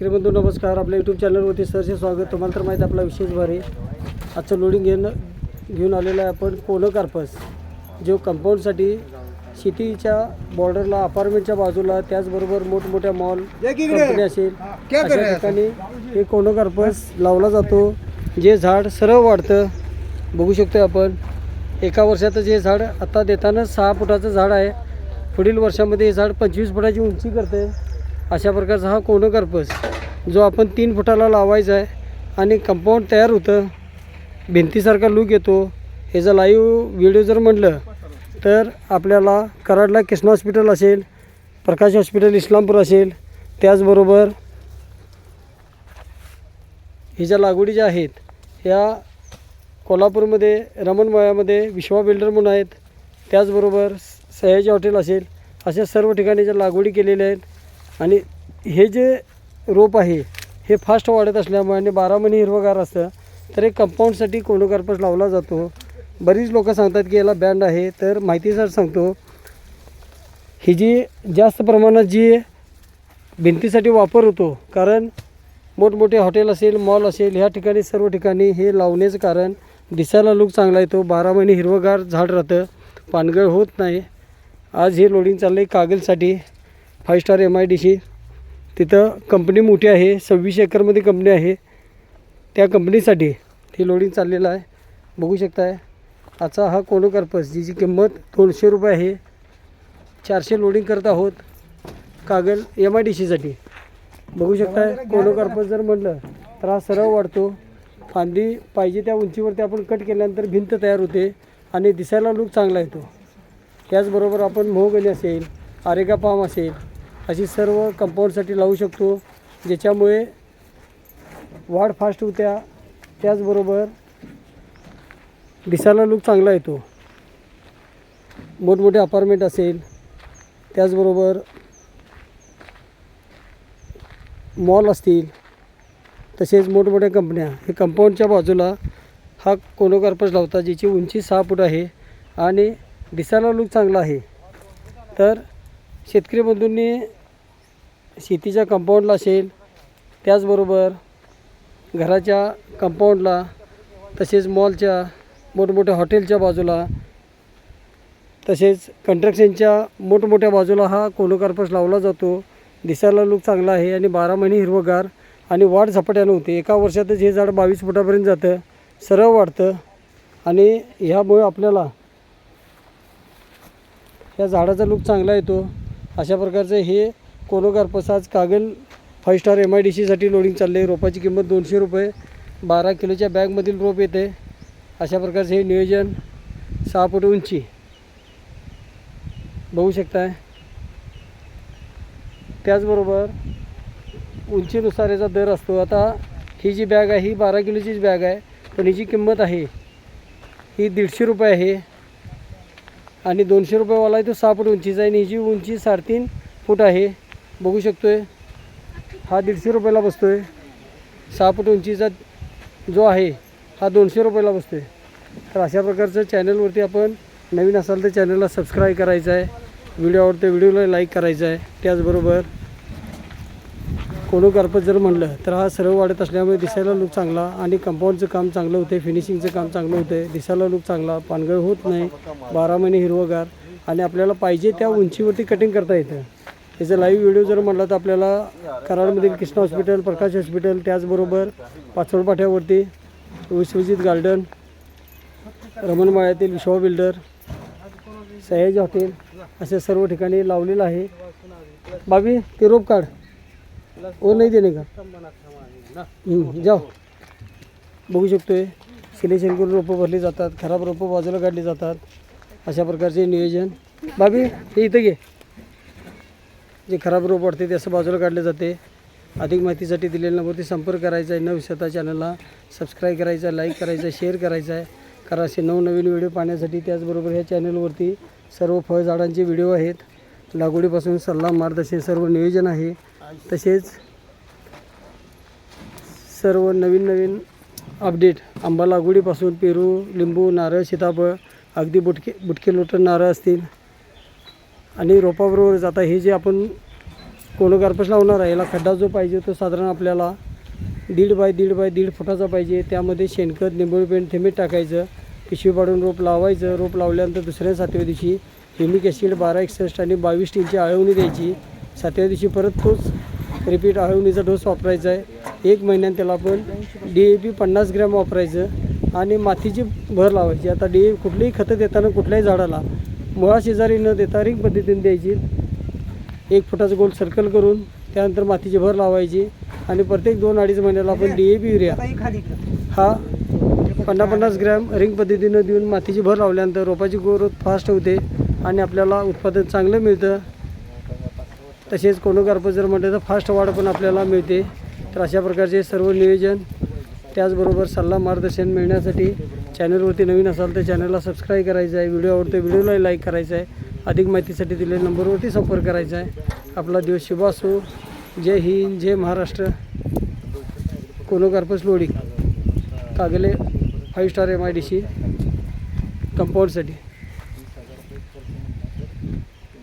बंधू नमस्कार. आपल्या यूट्यूब चॅनलवरती सरचे स्वागत. तुम्हाला तर माहीत आहे आपला विशेष भारी आजचं लोडिंग घेणं घेऊन आलेलं आहे आपण कोनो कार्पस जो कंपाऊंडसाठी शेतीच्या बॉर्डरला अपार्टमेंटच्या बाजूला त्याचबरोबर मोठमोठ्या मॉल कंपनी असेल अशा ठिकाणी हे कोनो कार्पस लावला जातो. जे झाड सरळ वाढतं बघू शकतो आपण. एका वर्षातच हे झाड आता देताना सहा फुटाचं झाड आहे. पुढील वर्षामध्ये हे झाड पंचवीस फुटाची उंची करते अशा प्रकारचा हा कोणं करपस जो आपण तीन फुटाला लावायचा आहे आणि कंपाऊंड तयार होतं. भिंतीसारखा लूक येतो. ह्याचा लाईव्ह व्हिडिओ जर म्हणलं तर आपल्याला कराडला कृष्णा हॉस्पिटल असेल प्रकाश हॉस्पिटल इस्लामपूर असेल त्याचबरोबर हे ज्या लागवडी ज्या आहेत ह्या कोल्हापूरमध्ये रमणमयामध्ये विश्वा बिल्डर म्हणून आहेत. त्याचबरोबर सयाजी हॉटेल असेल. अशा सर्व ठिकाणी ज्या लागवडी केलेल्या आहेत आणि हे जे रोप आहे हे फास्ट वाढत असल्यामुळे आणि बारा महिने हिरवगार असतं तर हे कंपाऊंडसाठी कोंडोकार्पस लावला जातो. बरीच लोक सांगतात की याला बँड आहे तर माहितीसर सांगतो ही जी जास्त प्रमाणात जी भिंतीसाठी वापर होतो कारण मोठमोठे हॉटेल असेल मॉल असेल ह्या ठिकाणी सर्व ठिकाणी हे लावण्याचं कारण दिसायला लूक चांगला येतो. बारा महिने हिरवगार झाड राहतं पानगळ होत नाही. आज हे लोडिंग चाललं आहे कागलसाठी. Five star M I D C तिथं कंपनी मोठी आहे सव्वीस एकरमध्ये कंपनी आहे. त्या कंपनीसाठी हे लोडिंग चाललेलं आहे. बघू शकताय. आजचा हा कोनो कार्पस जिची किंमत दोनशे रुपये आहे. चारशे लोडिंग करत आहोत. कागल एम आय डी सीसाठी बघू शकताय कोनो कार्पस जर म्हटलं तर हा सरळ वाढतो. फांदी पाहिजे त्या उंचीवरती आपण कट केल्यानंतर भिंत तयार होते आणि दिसायला लूक चांगला येतो. त्याचबरोबर आपण मोहगणी असेल आरेगा पाम असेल अशी सर्व कंपाऊंडसाठी लावू शकतो ज्याच्यामुळे वाढ फास्ट होत्या. त्याचबरोबर दिसायला लूक चांगला येतो. मोठमोठे अपार्टमेंट असेल. त्याचबरोबर मॉल असतील. तसेच मोठमोठ्या कंपन्या हे कंपाऊंडच्या बाजूला हा कोनोकार्पस लावतात ज्याची उंची सहा फूट आहे आणि दिसायला लूक चांगला आहे. तर शेतकरी बंधूंनी शेतीच्या कंपाऊंडला असेल त्याचबरोबर घराच्या कंपाऊंडला तसेच मॉलच्या मोठमोठ्या हॉटेलच्या बाजूला तसेच कंट्रक्शनच्या मोठमोठ्या बाजूला हा कोनोकार्पस लावला जातो. दिसायला लूक चांगला आहे आणि बारा महिने हिरवगार आणि वाढ झपाट्यानं होते. एका वर्षातच हे झाड बावीस फुटापर्यंत जातं. सरळ वाढतं. आणि ह्यामुळे आपल्याला या झाडाचा लूक चांगला येतो. अशा प्रकारचं हे कोरोगार्पस आज Kagal five star M I D सीसाठी लोडिंग चालले रोपाची किंमत दोनशे रुपये. बारा किलोच्या बॅगमधील रोप येते. अशा प्रकारचे हे नियोजन सहा फूट उंची. बघू शकताय. त्याचबरोबर उंचीनुसार याचा दर असतो. आता ही जी बॅग आहे ही बारा किलोचीच बॅग आहे. पण हिची किंमत आहे. ही दीडशे रुपये आहे. आणि दोनशे रुपयेवाला आहे तो सहा फूट उंचीचा आहे आणि हिची उंची साडेतीन फूट आहे. बघू शकतो आहे हा दीडशे रुपयाला बसतो आहे सहा फूट उंचीचा जो आहे हा दोनशे रुपयाला बसतो आहे तर अशा प्रकारचं चॅनलवरती आपण नवीन असाल तर चॅनलला सबस्क्राईब करायचं आहे. व्हिडिओ आवडते व्हिडिओला लाईक करायचं आहे. त्याचबरोबर कोणोकार्पत जर म्हणलं तर हा सर्व वाढत असल्यामुळे दिसायला लूक चांगला आणि कंपाऊंडचं काम चांगलं होते फिनिशिंगचं काम चांगलं होतं दिसायला लूक चांगला पानगळ होत नाही. बारा महिने हिरवगार आणि आपल्याला पाहिजे त्या उंचीवरती कटिंग करता येतं. याचा लाईव्ह व्हिडिओ जर म्हणला तर आपल्याला कराडमधील कृष्णा हॉस्पिटल प्रकाश हॉस्पिटल त्याचबरोबर पाचोड पाठ्यावरती विश्वजित गार्डन रमणमाळ्यातील विश्वा बिल्डर सयाजी हॉटेल अशा सर्व ठिकाणी लावलेलं आहे. बाबी ते रोप काढ. ओ नाही देणे का? जाओ. बघू शकतोय. सिलेक्शन करून रोपं भरली जातात खराब रोपं बाजूला काढली जातात. अशा प्रकारचे नियोजन. बाबी हे इथं घे. जे खराब रोप वाटते ते असं बाजूला काढले जाते. अधिक माहितीसाठी दिलेल्या नंबरवरती संपर्क करायचा आहे. न विसरता चॅनलला सबस्क्राईब करायचा लाईक करायचा आहे शेअर करायचा आहे. कारण असे नवनवीन व्हिडिओ पाहण्यासाठी त्याचबरोबर ह्या चॅनलवरती सर्व फळझाडांचे व्हिडिओ आहेत. लागवडीपासून सल्ला मार्गदर्शन सर्व नियोजन आहे. तसेच सर्व नवीन नवीन अपडेट आंबा लागवडीपासून पेरू लिंबू नारळ सीताफळ अगदी बुटके बुटके लोटन नारळ असतील. आणि रोपाबरोबर जाता हे जे आपण कोणं लावणार आहे याला खड्डा जो पाहिजे तो साधारण आपल्याला दीड बाय दीड बाय दीड फुटाचा पाहिजे. त्यामध्ये शेणखत निंबोळी पेंट थेंबीत टाकायचं पिशवी पाडून रोप लावायचं. रोप लावल्यानंतर दुसऱ्या सातव्या दिवशी हिमिक ॲसिड बारा एकसष्ट आणि बावीस टीनची आळवणी द्यायची. सातव्या दिवशी परत तोच रिपीट आळवणीचा डोस वापरायचा आहे. एक महिन्यात त्याला आपण डी ए पी पन्नास ग्रॅम वापरायचं आणि मातीची भर लावायची. आता डी ए कुठलीही खतं देताना कुठल्याही झाडाला मुळा शेजारी न देता रिंग पद्धतीने द्यायची. एक फुटाचं गोल सर्कल करून त्यानंतर मातीची भर लावायची आणि प्रत्येक दोन अडीच महिन्याला आपण डी ए पी युरिया. हा पन्नास पन्नास ग्रॅम रिंग पद्धतीनं देऊन मातीची भर लावल्यानंतर रोपाची ग्रोथ फास्ट होते आणि आपल्याला उत्पादन चांगलं मिळतं. तसेच कोणोगार्प जर म्हटलं तर फास्ट वाढ पण आपल्याला मिळते. तर अशा प्रकारचे सर्व नियोजन त्याचबरोबर सल्ला मार्गदर्शन मिळण्यासाठी चॅनलवरती नवीन असाल तर चॅनलला सबस्क्राईब करायचं आहे. व्हिडिओ आवडतो व्हिडिओला लाईक करायचं आहे. अधिक माहितीसाठी दिलेल्या नंबरवरती संपर्क करायचा आहे. आपला दिवस शुभ असो. जय हिंद जय महाराष्ट्र. कोलोकार्पस लोडी कागले five star M I D C कंपाऊंडसाठी.